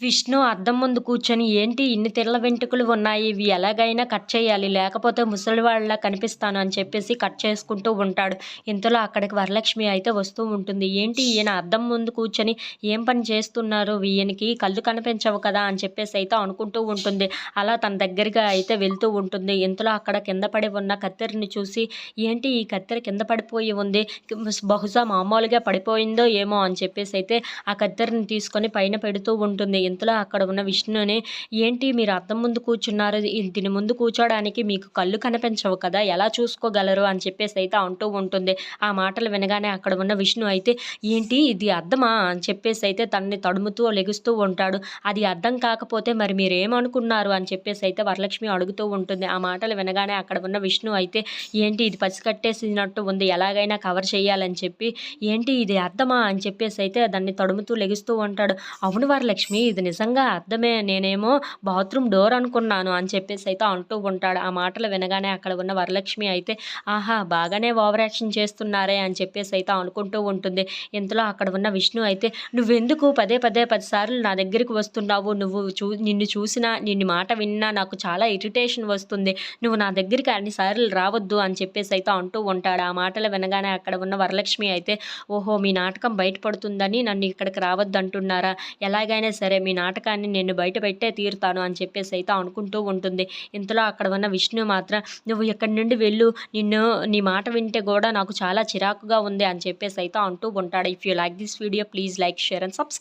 విష్ణు అద్దం ముందు కూర్చొని ఏంటి ఇన్ని తెల్ల వెంట్రుకలు ఉన్నాయి? ఇవి ఎలాగైనా కట్ చేయాలి. లేకపోతే ముసలివాళ్ళ కనిపిస్తాను అని చెప్పేసి కట్ చేసుకుంటూ ఉంటాడు. ఇంతలో అక్కడికి వరలక్ష్మి అయితే వస్తూ ఉంటుంది. ఏంటి ఈయన అద్దం ముందు కూర్చొని ఏం పని చేస్తున్నారు? ఈయనకి కళ్ళు కనిపించవు కదా అని చెప్పేసి అయితే అనుకుంటూ ఉంటుంది. అలా తన దగ్గరగా అయితే వెళ్తూ ఉంటుంది. ఇంతలో అక్కడ కింద పడి ఉన్న కత్తెరని చూసి ఏంటి ఈ కత్తెర కింద పడిపోయి ఉంది? బహుశా మామూలుగా పడిపోయిందో ఏమో అని చెప్పేసి అయితే ఆ కత్తెరని తీసుకొని పైన పెడుతూ ఉంటుంది. ఇంతలో అక్కడ ఉన్న విష్ణుని ఏంటి మీరు అద్దం ముందు కూర్చున్నారు? దీని ముందు కూర్చోడానికి మీకు కళ్ళు కనిపించవు కదా? ఎలా చూసుకోగలరు? అని చెప్పేసి అయితే అంటూ ఉంటుంది. ఆ మాటలు వినగానే అక్కడ ఉన్న విష్ణు అయితే ఏంటి ఇది అర్థమా అని చెప్పేసి అయితే తనని తడుముతూ లెగుస్తూ ఉంటాడు. అది అర్థం కాకపోతే మరి మీరు ఏమనుకున్నారు అని చెప్పేసి అయితే వరలక్ష్మి అడుగుతూ ఉంటుంది. ఆ మాటలు వినగానే అక్కడ ఉన్న విష్ణు అయితే ఏంటి ఇది పసికట్టేసినట్టు ఉంది? ఎలాగైనా కవర్ చేయాలని చెప్పి ఏంటి ఇది అర్థమా అని చెప్పేసి అయితే దాన్ని తడుముతూ లెగుస్తూ ఉంటాడు. అవును వరలక్ష్మి ఇది నిజంగా అర్థమే. నేనేమో బాత్రూమ్ డోర్ అనుకున్నాను అని చెప్పేసి అయితే అంటూ ఉంటాడు. ఆ మాటలు వినగానే అక్కడ ఉన్న వరలక్ష్మి అయితే ఆహా బాగానే ఓవర్ యాక్షన్ చేస్తున్నారే అని చెప్పేసి అయితే అనుకుంటూ ఉంటుంది. ఇంతలో అక్కడ ఉన్న విష్ణు అయితే నువ్వెందుకు పదే పదే పదిసార్లు నా దగ్గరికి వస్తున్నావు? నువ్వు చూ నిన్ను చూసినా నిన్ను మాట విన్నా నాకు చాలా ఇరిటేషన్ వస్తుంది. నువ్వు నా దగ్గరికి అన్నిసార్లు రావద్దు అని చెప్పేసి అయితే అంటూ ఉంటాడు. ఆ మాటలు వినగానే అక్కడ ఉన్న వరలక్ష్మి అయితే ఓహో మీ నాటకం బయటపడుతుందని నన్ను ఇక్కడికి రావద్దు అంటున్నారా ఎలాగైనా సరే మీ నాటకాన్ని నేను బయట పెట్టే తీరుతాను అని చెప్పేసి అయితే అనుకుంటూ ఉంటుంది. ఇంతలో అక్కడ ఉన్న విష్ణు మాత్రం నువ్వు ఎక్కడి నుండి వెళ్ళు? నిన్ను నీ మాట వింటే కూడా నాకు చాలా చిరాకుగా ఉంది అని చెప్పేసి అయితే అంటూ ఉంటాడు. If you like this video please like share and subscribe